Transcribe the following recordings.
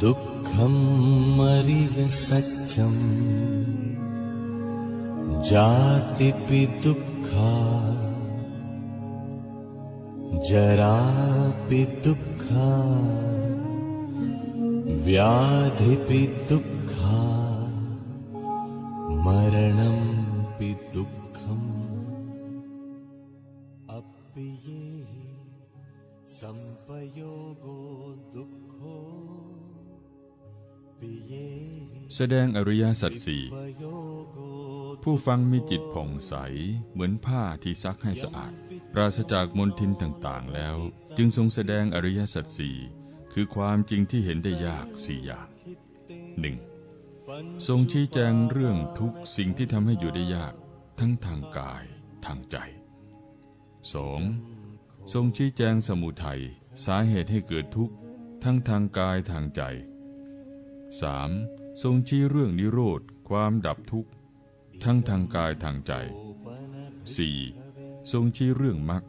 दुःखम् मरिय सत्यम् जातिपि दुःखा जरापि दुःखा व्याधिपि दुःखा मरणमपि दुःखम्। अपि ये แสดงอริยสัจสี่ผู้ฟังมีจิตผ่องใสเหมือนผ้าที่ซักให้สะอาด ปราศจากมลทินต่างๆแล้ว จึงทรงแสดงอริยสัจสี่คือความจริงที่เห็นได้ยากสี่อย่างหนึ่งทรงชี้แจงเรื่องทุกสิ่งที่ทำให้อยู่ได้ยากทั้งทางกายทางใจ 2. ทรงชี้แจงสมุทัยสาเหตุให้เกิดทุกข์ทั้งทางกายทางใจ 3. ทรงชี้เรื่องนิโรธ ความดับทุกข์ ทั้งทางกายทางใจ 4. ทรงชี้เรื่องมรรค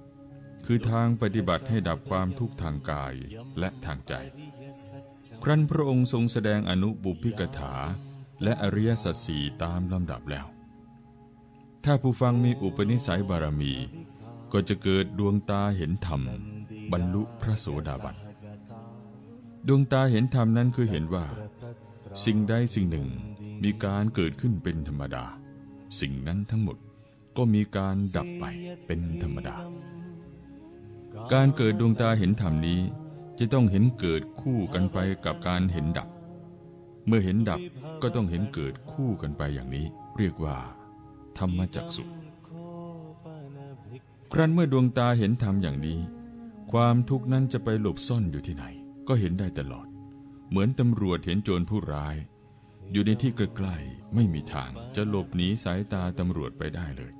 คือทางปฏิบัติให้ดับความทุกข์ทางกายและทางใจ ครั้นพระองค์ทรงแสดงอนุบุพิกถา และอริยสัจสี่ตามลำดับแล้ว ถ้าผู้ฟังมีอุปนิสัยบารมี ก็จะเกิดดวงตาเห็นธรรม บรรลุพระโสดาบัน ดวงตาเห็นธรรมนั้นคือเห็นว่า สิ่งใดสิ่งหนึ่งมีการเกิดขึ้นเป็นธรรมดา สิ่งนั้นทั้งหมดก็มีการดับไปเป็นธรรมดา การเกิดดวงตาเห็นธรรมนี้จะต้องเห็นเกิดคู่กันไปกับการเห็นดับ เมื่อเห็นดับก็ต้องเห็นเกิดคู่กันไปอย่างนี้ เรียกว่า ธรรมจักสุ ครั้นเมื่อดวงตาเห็นธรรมอย่างนี้ ความทุกข์นั้นจะไปหลบซ่อนอยู่ที่ไหน ก็เห็นได้ตลอด เหมือนตำรวจเห็นโจรผู้ร้าย อยู่ในที่ใกล้ๆไม่มีทางจะหลบหนีสายตาตำรวจไปได้เลย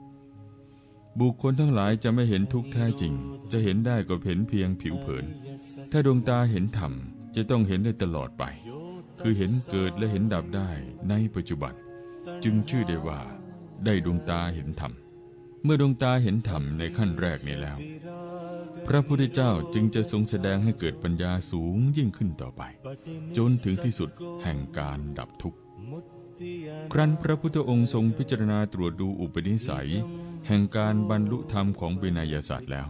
บุคคลทั้งหลายจะไม่เห็นทุกข์แท้จริง จะเห็นได้ก็เห็นเพียงผิวเผิน ถ้าดวงตาเห็นธรรมจะต้องเห็นได้ตลอดไป คือเห็นเกิดและเห็นดับได้ในปัจจุบัน จึงชื่อได้ว่า ได้ดวงตาเห็นธรรม มื่อดวงตาเห็นธรรมในขั้นแรกนี้แล้ว พระพุทธเจ้าจึงจะทรงแสดงให้เกิดปัญญาสูงยิ่งขึ้นต่อไป จนถึงที่สุดแห่งการดับทุกข์ ครั้นพระพุทธองค์ทรงพิจารณาตรวจดูอุปนิสัย แห่งการบรรลุธรรมของวินัยศาสตร์แล้ว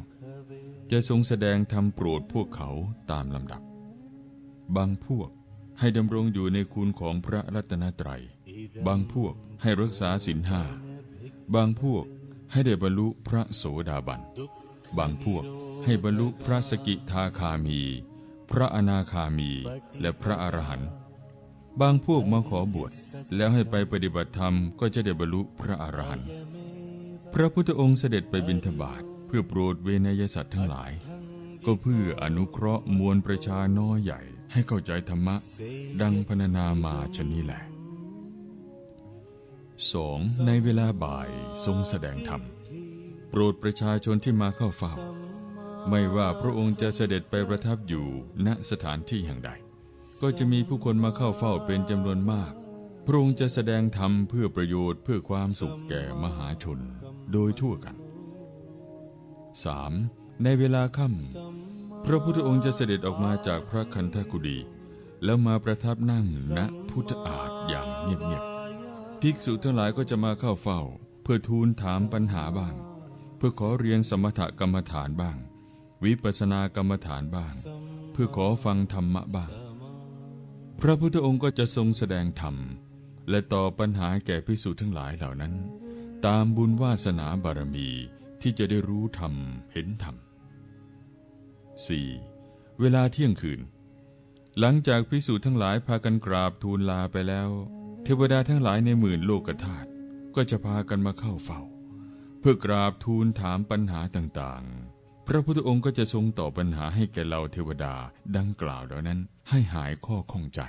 จะทรงแสดงธรรมโปรดพวกเขาตามลำดับ บางพวกให้ดำรงอยู่ในคุณของพระรัตนตรัย บางพวกให้รักษาศีลห้า บางพวก ให้ได้บรรลุพระโสดาบัน บางพวกให้บรรลุพระสกิทาคามี พระอนาคามีและพระอรหันต์ บางพวกมาขอบวชแล้วให้ไปปฏิบัติธรรมก็จะได้บรรลุพระอรหันต์ พระพุทธองค์เสด็จไปบิณฑบาตเพื่อโปรดเวนยสัตว์ทั้งหลาย ก็เพื่ออนุเคราะห์มวลประชาน้อยใหญ่ให้เข้าใจธรรมะ ดังพรรณนามาชนนี้แหละ สองในเวลาบ่ายทรงแสดงธรรม โปรดประชาชนที่มาเข้าเฝ้า ไม่ว่าพระองค์จะเสด็จไปประทับอยู่ณสถานที่แห่งใด ก็จะมีผู้คนมาเข้าเฝ้าเป็นจำนวนมาก พระองค์จะแสดงธรรมเพื่อประโยชน์เพื่อความสุขแก่มหาชนโดยทั่วกัน 3. ในเวลาค่ำพระพุทธองค์จะเสด็จออกมาจากพระคันธกุฎีแล้วมาประทับนั่งณพุทธอาฏอย่างเงียบๆ ภิกษุทั้งหลายก็จะมาเข้าเฝ้า เพื่อทูลถามปัญหาบ้าง เพื่อขอเรียนสมถกรรมฐานบ้าง วิปัสสนากรรมฐานบ้าง เพื่อขอฟังธรรมะบ้าง พระพุทธองค์ก็จะทรงแสดงธรรม และตอบปัญหาแก่ภิกษุทั้งหลายเหล่านั้น ตามบุญวาสนาบารมีที่จะได้รู้ธรรมเห็นธรรม 4. เวลาเที่ยงคืน หลังจากภิกษุทั้งหลายพากันกราบทูลลาไปแล้ว เทวดาทั้งหลายในหมื่นโลกธาตุก็จะพากันมาเข้าเฝ้า เพื่อกราบทูลถามปัญหาต่างๆ พระพุทธองค์ก็จะทรงตอบปัญหาให้แก่เราเทวดาดังกล่าวเหล่านั้นให้หายข้อข้องใจ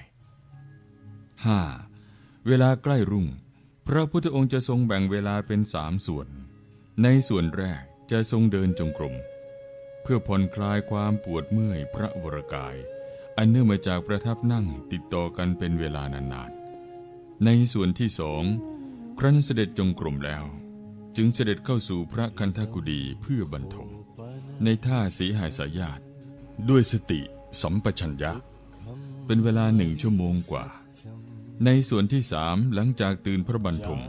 5. เวลาใกล้รุ่ง พระพุทธองค์จะทรงแบ่งเวลาเป็นสามส่วน ในส่วนแรกจะทรงเดินจงกรมเพื่อผ่อนคลายความปวดเมื่อยพระวรกาย อันเนื่องมาจากประทับนั่งติดต่อกันเป็นเวลานาน ในส่วนที่สองครั้นเสด็จจงกรมแล้ว จึงเสด็จเข้าสู่พระคันธกุฎีเพื่อบรรทมในท่าสีหายสายาตด้วยสติสัมปชัญญะ เป็นเวลาหนึ่งชั่วโมงกว่า ในส่วนที่สามหลังจากตื่นพระบรรทม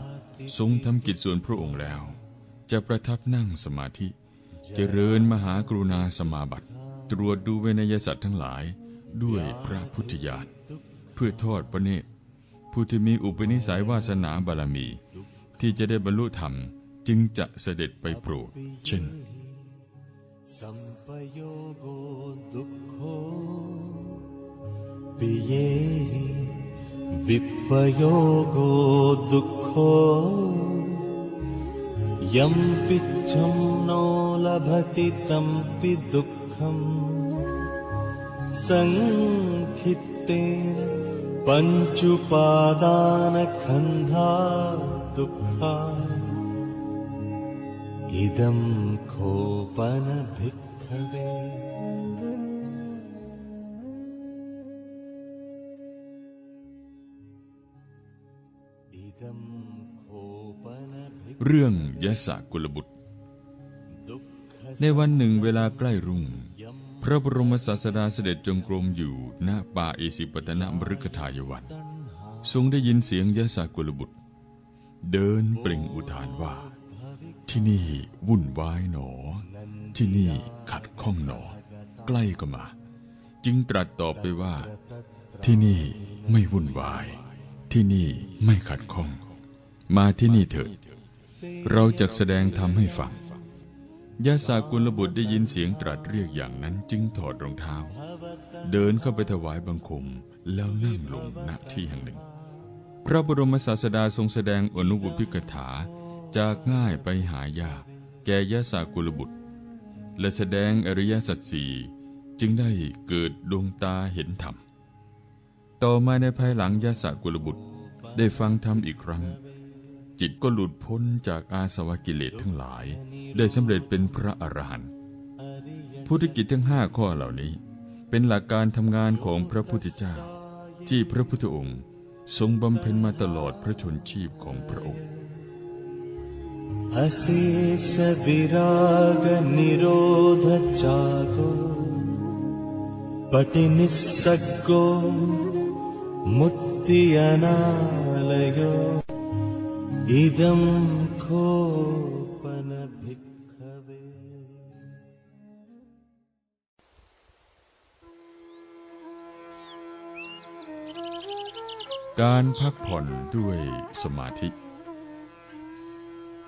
ทรงทำกิจส่วนพระองค์แล้ว จะประทับนั่งสมาธิ เจริญมหากรุณาสมาบัติ ตรวจดูเวนยสัตว์ทั้งหลายด้วยพระพุทธญาณเพื่อทอดพระเนตร ผู้ที่มีอุปนิสัยวาสนาบารมี ที่จะได้บรรลุธรรมจึงจะเสด็จไปโปรดเช่นสัมปโยโกดุขโ ขปิเยหิวิปโยโกดุขโขยัมปิชัมโนลภติตัมปิดุขขัมสังคิตเตนปัญจุปาดานขันธาดุขขา इदं खोपनभिक्खवे इदं खोपनभिक्खवे เรื่องยะสะกุลบุตร ในวันหนึ่งเวลาใกล้รุ่ง พระบรมศาสดาเสด็จจงกรมอยู่ณป่าเอสิปตนมฤคทายวัน ทรงได้ยินเสียงยะสะกุลบุตร เดินเปล่งอุทานว่า ที่นี่วุ่นวายหนอ ที่นี่ขัดข้องหนอ ใกล้ก็มา จึงตรัสตอบไปว่า ที่นี่ไม่วุ่นวาย ที่นี่ไม่ขัดข้อง มาที่นี่เถิดเราจะแสดงธรรมให้ฟัง ยาสากุลบุตรได้ยินเสียงตรัสเรียกอย่างนั้นจึงถอดรองเท้า เดินเข้าไปถวายบังคมแล้วนั่งลงณที่แห่งหนึ่ง พระบรมศาสดาทรงแสดงอนุบุพิกถาจากง่ายไปหายาก แก่ยาสากุลบุตร และแสดงอริยสัจสี่จึงได้เกิดดวงตาเห็นธรรม ต่อมาในภายหลังยาสากุลบุตรได้ฟังธรรมอีกครั้ง จิตก็หลุดพ้นจากอาสวะกิเลสทั้งหลาย ได้สำเร็จเป็นพระอรหันต์พุทธกิจทั้งห้าข้อเหล่านี้ เป็นหลักการทำงานของพระพุทธเจ้า ที่พระพุทธองค์ทรงบำเพ็ญมาตลอดพระชนชีพของพระองค์ अशेष विराग निरोध जागो पटिनिस्सग्गो मुक्ति अनालयो इदं खोपनभिक्खवे การพักผ่อนด้วยสมาธิ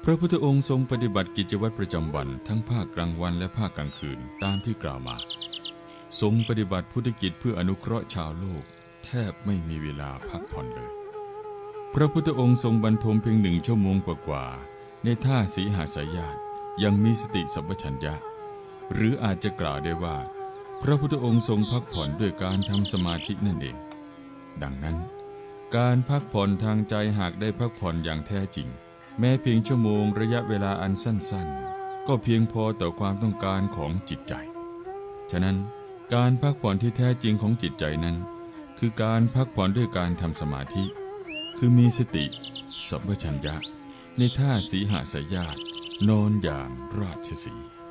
พระพุทธองค์ทรงปฏิบัติกิจวัตรประจำวันทั้งภาคกลางวันและภาคกลางคืนตามที่กล่าวมา ทรงปฏิบัติพุทธกิจเพื่ออนุเคราะห์ชาวโลก แทบไม่มีเวลาพักผ่อนเลย พระพุทธองค์ทรงบรรทมเพียงหนึ่งชั่วโมงกว่าๆในท่าสีหาสายญาติยังมีสติสัมปชัญญะ หรืออาจจะกล่าวได้ว่า พระพุทธองค์ทรงพักผ่อนด้วยการทำสมาธินั่นเอง ดังนั้น การพักผ่อนทางใจหากได้พักผ่อนอย่างแท้จริง แม้เพียงชั่วโมงระยะเวลาอันสั้นๆ ก็เพียงพอต่อความต้องการของจิตใจ ฉะนั้นการพักผ่อนที่แท้จริงของจิตใจนั้น คือการพักผ่อนด้วยการทำสมาธิ คือมีสติ สัมปชัญญะ ในท่าสีหาสายญาตนอนอย่างราชสี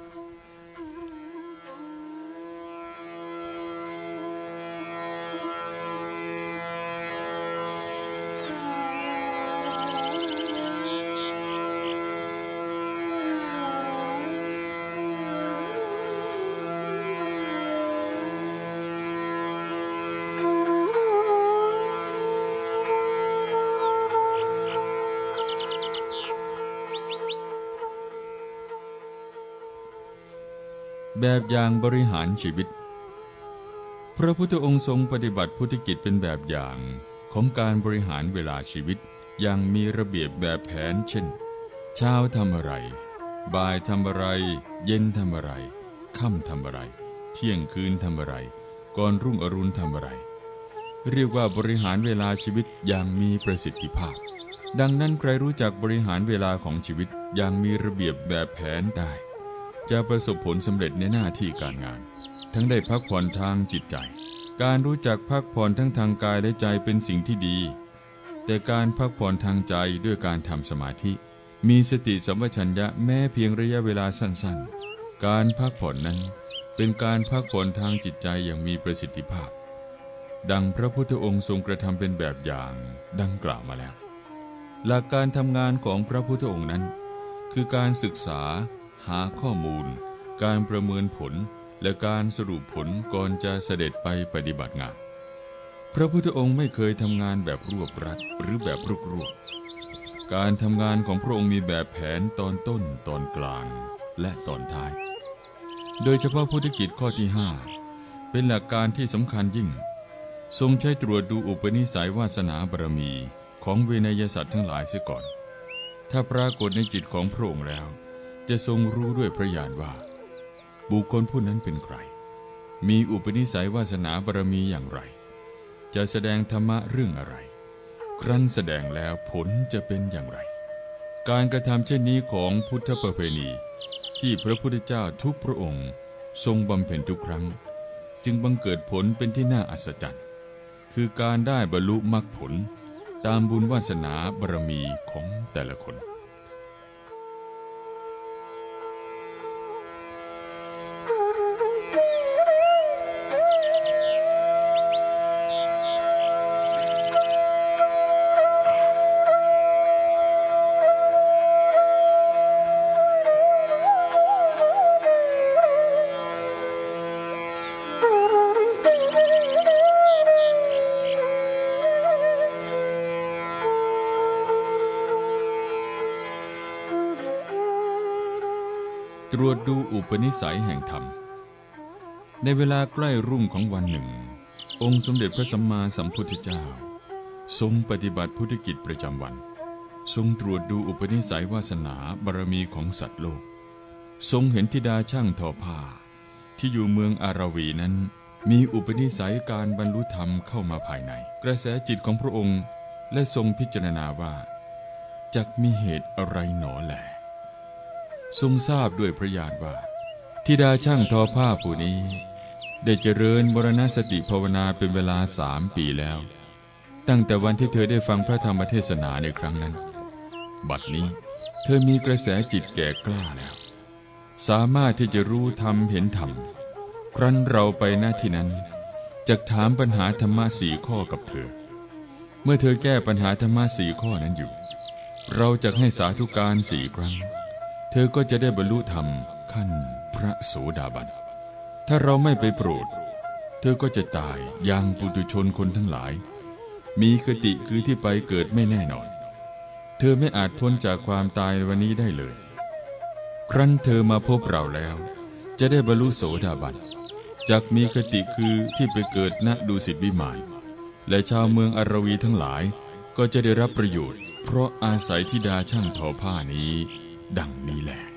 แบบอย่างบริหารชีวิต พระพุทธองค์ทรงปฏิบัติพุทธกิจเป็นแบบอย่างของการบริหารเวลาชีวิตอย่างมีระเบียบแบบแผนเช่น เช้าทำอะไร บ่ายทำอะไร เย็นทำอะไร ค่ำทำอะไร เที่ยงคืนทำอะไร ก่อนรุ่งอรุณทำอะไร เรียกว่าบริหารเวลาชีวิตอย่างมีประสิทธิภาพ ดังนั้นใครรู้จักบริหารเวลาของชีวิตอย่างมีระเบียบแบบแผนได้ จะประสบผลสำเร็จในหน้าที่การงาน ทั้งได้พักผ่อนทางจิตใจ การรู้จักพักผ่อนทั้งทางกายและใจเป็นสิ่งที่ดี แต่การพักผ่อนทางใจด้วยการทำสมาธิ มีสติสัมปชัญญะแม้เพียงระยะเวลาสั้นๆ การพักผ่อนนั้นเป็นการพักผ่อนทางจิตใจอย่างมีประสิทธิภาพ ดังพระพุทธองค์ทรงกระทำเป็นแบบอย่างดังกล่าวมาแล้ว หลักการทำงานของพระพุทธองค์นั้น คือการศึกษา หาข้อมูล การประเมินผลและการสรุปผลก่อนจะเสด็จไปปฏิบัติงาน พระพุทธองค์ไม่เคยทำงานแบบรวบรัดหรือแบบรุกรวบการทำงานของพระองค์มีแบบแผนตอนต้นตอนกลางและตอนท้าย โดยเฉพาะพุทธกิจข้อที่ 5 เป็นหลักการที่สำคัญยิ่ง ทรงใช้ตรวจดูอุปนิสัยวาสนาบารมีของเวนยสัตว์ทั้งหลายเสียก่อน ถ้าปรากฏในจิตของพระองค์แล้ว จะทรงรู้ด้วยพระญาณว่า บุคคลผู้นั้นเป็นใคร มีอุปนิสัยวาสนาบารมีอย่างไร จะแสดงธรรมะเรื่องอะไร ครั้นแสดงแล้วผลจะเป็นอย่างไร การกระทำเช่นนี้ของพุทธประเพณีที่พระพุทธเจ้าทุกพระองค์ทรงบำเพ็ญทุกครั้ง จึงบังเกิดผลเป็นที่น่าอัศจรรย์คือการได้บรรลุมรรคผลตามบุญวาสนาบารมีของแต่ละคน รวจดูอุปนิสัยแห่งธรรม ในเวลาใกล้รุ่งของวันหนึ่ง องค์สมเด็จพระสัมมาสัมพุทธเจ้า ทรงปฏิบัติพุทธกิจประจำวัน ทรงตรวจดูอุปนิสัยวาสนาบารมีของสัตว์โลก ทรงเห็นธิดาช่างทอผ้า ที่อยู่เมืองอาราวีนั้น มีอุปนิสัยการบรรลุธรรมเข้ามาภายใน กระแสจิตของพระองค์และทรงพิจารณาว่าจักมีเหตุอะไรหนอแหล ทรงทราบด้วยพระญาณว่าธิดาช่างทอผ้าผู้นี้ ได้เจริญมรณสติภาวนาเป็นเวลาสามปีแล้ว ตั้งแต่วันที่เธอได้ฟังพระธรรมเทศนาในครั้งนั้น บัดนี้เธอมีกระแสจิตแก่กล้าแล้ว สามารถที่จะรู้ธรรมเห็นธรรมครั้นเราไปหน้าที่นั้นจะถามปัญหาธรรมะสี่ข้อกับเธอ เมื่อเธอแก้ปัญหาธรรมะสี่ข้อนั้นอยู่ เราจะให้สาธุการสี่ครั้ง เธอก็จะได้บรรลุธรรมขั้นพระโสดาบัน ถ้าเราไม่ไปโปรด เธอก็จะตายอย่างปุตุชนคนทั้งหลาย มีคติคือที่ไปเกิดไม่แน่นอน เธอไม่อาจพ้นจากความตายวันนี้ได้เลย ครั้นเธอมาพบเราแล้ว จะได้บรรลุโสดาบันจากมีคติคือที่ไปเกิดณดุสิตวิมานและชาวเมืองอารวีทั้งหลายก็จะได้รับประโยชน์ เพราะอาศัยธิดาช่างทอผ้านี้ ดังนี้แหละ